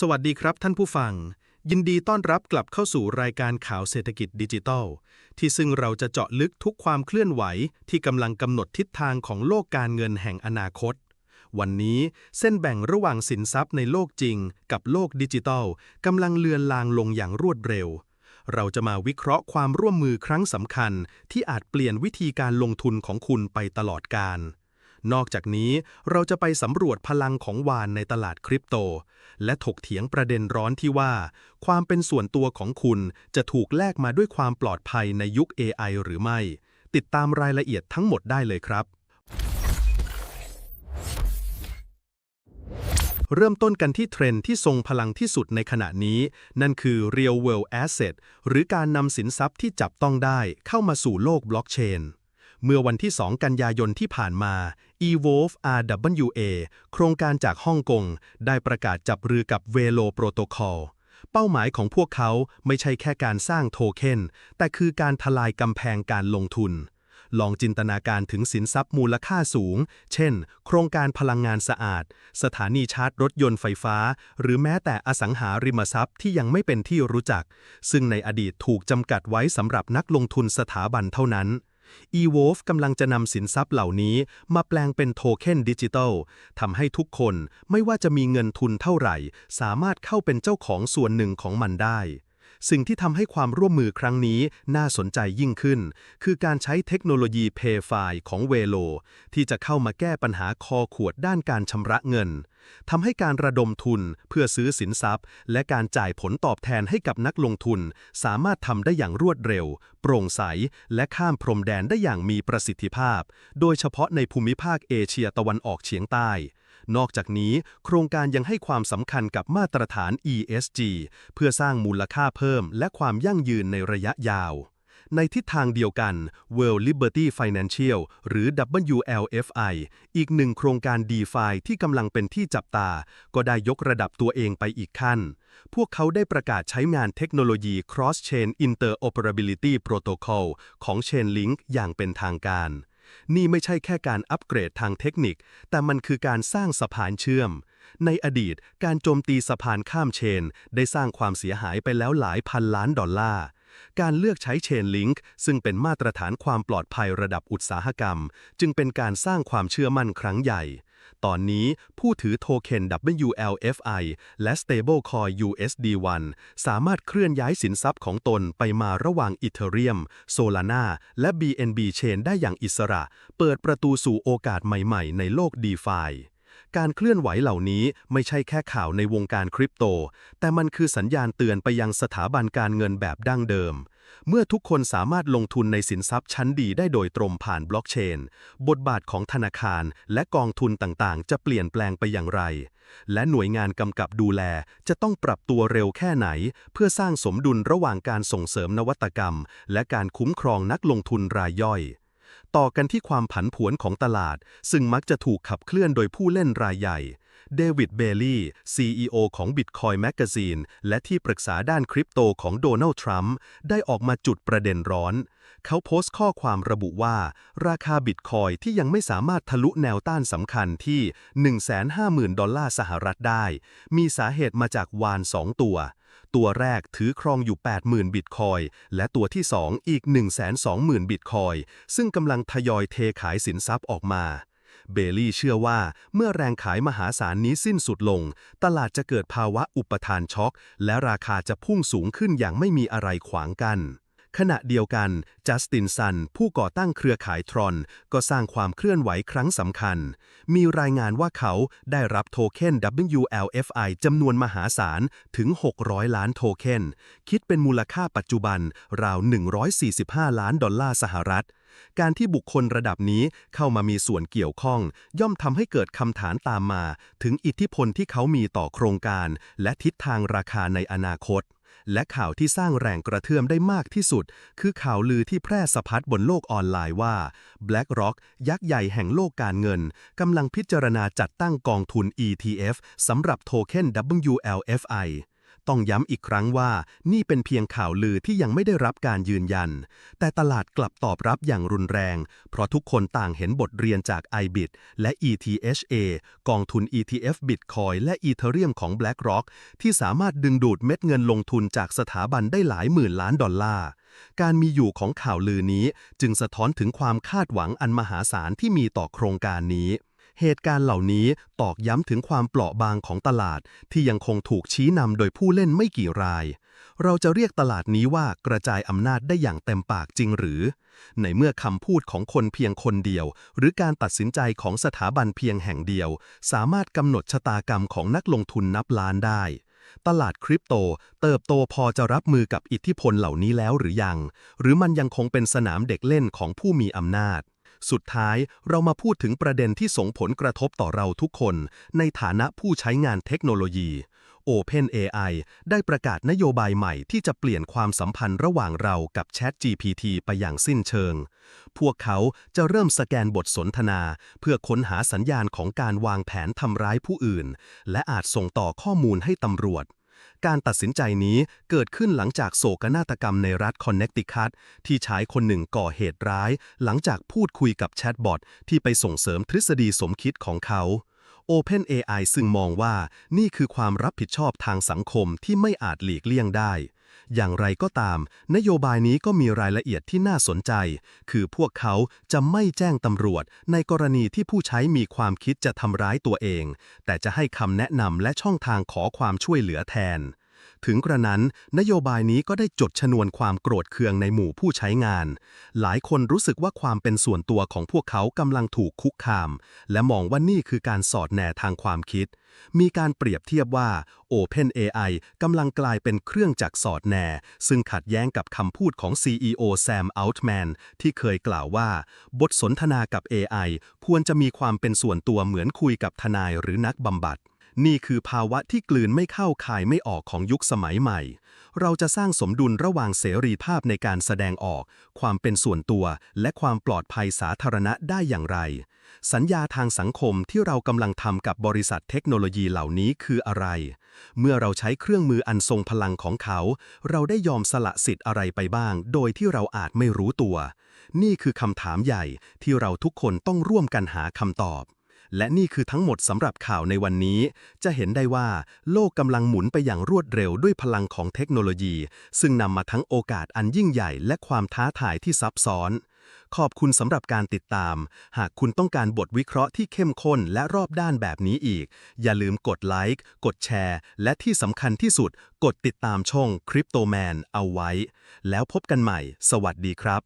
สวัสดีครับท่านผู้ฟัง ยินดีต้อนรับกลับเข้าสู่รายการข่าวเศรษฐกิจดิจิทัล ที่ซึ่งเราจะเจาะลึกทุกความเคลื่อนไหว ที่กำลังกำหนดทิศทางของโลกการเงินแห่งอนาคต วันนี้เส้นแบ่งระหว่างสินทรัพย์ในโลกจริง กับโลกดิจิทัลกำลังเลือนลางลงอย่างรวดเร็ว เราจะมาวิเคราะห์ความร่วมมือครั้งสำคัญ ที่อาจเปลี่ยนวิธีการลงทุนของคุณไปตลอดกาล นอกจากนี้เราจะไปสำรวจพลังของวานในตลาดคริปโต และถกเถียงประเด็นร้อนที่ว่า ความเป็นส่วนตัวของคุณจะถูกแลกมาด้วยความปลอดภัยในยุค AI หรือไม่ ติดตามรายละเอียดทั้งหมดได้เลยครับ เริ่มต้นกันที่เทรนด์ที่ทรงพลังที่สุดในขณะนี้ นั่นคือ Real World Asset หรือการนำสินทรัพย์ที่จับต้องได้เข้ามาสู่โลกบล็อกเชน เมื่อวันที่ 2 กันยายนที่ผ่านมา Evolve RWA โครงการจากฮ่องกง ได้ประกาศจับมือกับ Velo Protocol เป้าหมายของพวกเขาไม่ใช่แค่การสร้างโทเค็น แต่คือการทลายกำแพงการลงทุน ลองจินตนาการถึงสินทรัพย์มูลค่าสูง เช่น โครงการพลังงานสะอาด สถานีชาร์จรถยนต์ไฟฟ้า หรือแม้แต่อสังหาริมทรัพย์ที่ยังไม่เป็นที่รู้จัก ซึ่งในอดีตถูกจำกัดไว้สำหรับนักลงทุนสถาบันเท่านั้น eWolf กำลังจะนำสินทรัพย์เหล่านี้ มาแปลงเป็นโทเค็นดิจิทัลทำให้ทุกคนไม่ว่าจะมีเงินทุนเท่าไหร่ สามารถเข้าเป็นเจ้าของส่วนหนึ่งของมันได้ สิ่งที่ทำให้ความร่วมมือครั้งนี้น่าสนใจยิ่งขึ้น คือการใช้เทคโนโลยี PayFi ของเวโลที่จะเข้ามาแก้ปัญหาคอขวดด้านการชำระเงิน ทำให้การระดมทุนเพื่อซื้อสินทรัพย์ และการจ่ายผลตอบแทนให้กับนักลงทุน สามารถทำได้อย่างรวดเร็ว โปร่งใส และข้ามพรมแดนได้อย่างมีประสิทธิภาพ โดยเฉพาะในภูมิภาคเอเชียตะวันออกเฉียงใต้นอกจากนี้ โครงการยังให้ความสำคัญกับมาตรฐาน ESG เพื่อสร้างมูลค่าเพิ่มและความยั่งยืนในระยะยาว ในทิศทางเดียวกัน World Liberty Financial หรือ WLFI อีกหนึ่งโครงการ DeFi ที่กำลังเป็นที่จับตา ก็ได้ยกระดับตัวเองไปอีกขั้น พวกเขาได้ประกาศใช้งานเทคโนโลยี Cross Chain Interoperability Protocol ของ Chainlink อย่างเป็นทางการ นี่ไม่ใช่แค่การอัปเกรดทางเทคนิค แต่มันคือการสร้างสะพานเชื่อมในอดีต การโจมตีสะพานข้ามเชน ได้สร้างความเสียหายไปแล้วหลายพันล้านดอลลาร์ การเลือกใช้เชนลิงก์ซึ่งเป็นมาตรฐานความปลอดภัยระดับอุตสาหกรรม จึงเป็นการสร้างความเชื่อมั่นครั้งใหญ่ ตอนนี้ผู้ถือโทเค็น WLFI และ Stablecoin USD1 สามารถเคลื่อนย้ายสินทรัพย์ของตนไปมาระหว่าง Ethereum Solana และ BNB Chain ได้อย่างอิสระ เปิดประตูสู่โอกาสใหม่ๆ ในโลก DeFi การเคลื่อนไหวเหล่านี้ไม่ใช่แค่ข่าวในวงการคริปโต แต่มันคือสัญญาณเตือนไปยังสถาบันการเงินแบบดั้งเดิม เมื่อทุกคนสามารถลงทุนในสินทรัพย์ชั้นดีได้โดยตรงผ่านบล็อกเชน บทบาทของธนาคารและกองทุนต่างๆ จะเปลี่ยนแปลงไปอย่างไร และหน่วยงานกำกับดูแลจะต้องปรับตัวเร็วแค่ไหน เพื่อสร้างสมดุลระหว่างการส่งเสริมนวัตกรรม และการคุ้มครองนักลงทุนรายย่อย ต่อกันที่ความผันผวนของตลาด ซึ่งมักจะถูกขับเคลื่อนโดยผู้เล่นรายใหญ่ เดวิด เบลลี่ CEO ของ Bitcoin Magazine และที่ปรึกษาด้านคริปโตของโดนัลด์ ทรัมป์ ได้ออกมาจุดประเด็นร้อน เขาโพสต์ข้อความระบุว่า ราคาบิตคอยที่ยังไม่สามารถทะลุแนวต้านสำคัญที่ 150,000 ดอลลาร์สหรัฐได้ มีสาเหตุมาจากวาน 2 ตัว ตัวแรกถือครองอยู่ 80,000 บิตคอย และตัวที่ 2 อีก 120,000 บิตคอย ซึ่งกำลังทยอยเทขายสินทรัพย์ออกมา เบลลี่เชื่อว่าเมื่อแรงขายมหาศาลนี้สิ้นสุดลง ตลาดจะเกิดภาวะอุปทานช็อก และราคาจะพุ่งสูงขึ้นอย่างไม่มีอะไรขวางกันขณะเดียวกัน จัสตินซัน ผู้ก่อตั้งเครือข่ายทรอน ก็สร้างความเคลื่อนไหวครั้งสำคัญ มีรายงานว่าเขาได้รับโทเค็น WLFI จำนวนมหาศาล ถึง 600 ล้านโทเค็น คิดเป็นมูลค่าปัจจุบันราว 145 ล้านดอลลาร์สหรัฐ การที่บุคคลระดับนี้เข้ามามีส่วนเกี่ยวข้อง ย่อมทำให้เกิดคำถามตามมา ถึงอิทธิพลที่เขามีต่อโครงการ และทิศทางราคาในอนาคต และข่าวที่สร้างแรงกระเทือมได้มากที่สุด คือข่าวลือที่แพร่สะพัดบนโลกออนไลน์ว่า BlackRock ยักษ์ใหญ่แห่งโลกการเงินกำลังพิจารณาจัดตั้งกองทุน ETF สำหรับโทเค็น WLFI ต้องย้ำอีกครั้งว่านี่เป็นเพียงข่าวลือที่ยังไม่ได้รับการยืนยัน แต่ตลาดกลับตอบรับอย่างรุนแรง เพราะทุกคนต่างเห็นบทเรียนจาก IBIT และ ETHA กองทุน ETF Bitcoin และ Ethereum ของ BlackRock ที่สามารถดึงดูดเม็ดเงินลงทุนจากสถาบันได้หลายหมื่นล้านดอลลาร์การมีอยู่ของข่าวลือนี้จึงสะท้อนถึงความคาดหวังอันมหาศาลที่มีต่อโครงการนี้ เหตุการณ์เหล่านี้ตอกย้ำถึงความเปราะบางของตลาดที่ยังคงถูกชี้นำโดยผู้เล่นไม่กี่ราย เราจะเรียกตลาดนี้ว่ากระจายอำนาจได้อย่างเต็มปากจริงหรือ ในเมื่อคำพูดของคนเพียงคนเดียว หรือการตัดสินใจของสถาบันเพียงแห่งเดียว สามารถกำหนดชะตากรรมของนักลงทุนนับล้านได้ตลาดคริปโตเติบโตพอจะรับมือกับอิทธิพลเหล่านี้แล้วหรือยัง หรือมันยังคงเป็นสนามเด็กเล่นของผู้มีอำนาจ สุดท้ายเรามาพูดถึงประเด็นที่ส่งผลกระทบต่อเราทุกคน ในฐานะผู้ใช้งานเทคโนโลยี OpenAI ได้ประกาศนโยบายใหม่ที่จะเปลี่ยนความสัมพันธ์ระหว่างเรากับ ChatGPT ไปอย่างสิ้นเชิง พวกเขาจะเริ่มสแกนบทสนทนา เพื่อค้นหาสัญญาณของการวางแผนทำร้ายผู้อื่น และอาจส่งต่อข้อมูลให้ตำรวจ การตัดสินใจนี้เกิดขึ้นหลังจากโศกนาฏกรรมในรัฐคอนเนคติคัตที่ชายคนหนึ่งก่อเหตุร้าย หลังจากพูดคุยกับแชทบอทที่ไปส่งเสริมทฤษฎีสมคิดของเขา OpenAI ซึ่งมองว่านี่คือความรับผิดชอบทางสังคมที่ไม่อาจหลีกเลี่ยงได้ อย่างไรก็ตาม นโยบายนี้ก็มีรายละเอียดที่น่าสนใจ คือพวกเขาจะไม่แจ้งตำรวจ ในกรณีที่ผู้ใช้มีความคิดจะทำร้ายตัวเอง แต่จะให้คำแนะนำและช่องทางขอความช่วยเหลือแทน ถึงกระนั้น นโยบายนี้ก็ได้จดชนวนความโกรธเคืองในหมู่ผู้ใช้งาน หลายคนรู้สึกว่าความเป็นส่วนตัวของพวกเขากำลังถูกคุกคาม และมองว่านี่คือการสอดแนทางความคิด มีการเปรียบเทียบว่า OpenAI กำลังกลายเป็นเครื่องจักรสอดแน ซึ่งขัดแย้งกับคำพูดของ CEO Sam Altman ที่เคยกล่าวว่า บทสนทนากับ AI ควรจะมีความเป็นส่วนตัวเหมือนคุยกับทนายหรือนักบำบัด นี่คือภาวะที่กลืนไม่เข้าคายไม่ออกของยุคสมัยใหม่ เราจะสร้างสมดุลระหว่างเสรีภาพในการแสดงออก ความเป็นส่วนตัวและความปลอดภัยสาธารณะได้อย่างไร สัญญาทางสังคมที่เรากำลังทำกับบริษัทเทคโนโลยีเหล่านี้คืออะไร เมื่อเราใช้เครื่องมืออันทรงพลังของเขา เราได้ยอมสละสิทธิ์อะไรไปบ้าง โดยที่เราอาจไม่รู้ตัว นี่คือคำถามใหญ่ที่เราทุกคนต้องร่วมกันหาคำตอบ และนี่คือทั้งหมดสำหรับข่าวในวันนี้ จะเห็นได้ว่า โลกกำลังหมุนไปอย่างรวดเร็วด้วยพลังของเทคโนโลยี ซึ่งนำมาทั้งโอกาสอันยิ่งใหญ่และความท้าทายที่ซับซ้อน ขอบคุณสำหรับการติดตาม หากคุณต้องการบทวิเคราะห์ที่เข้มข้นและรอบด้านแบบนี้อีก อย่าลืมกดไลค์ กดแชร์ และที่สำคัญที่สุด กดติดตามช่อง Crypto Man เอาไว้ แล้วพบกันใหม่ สวัสดีครับ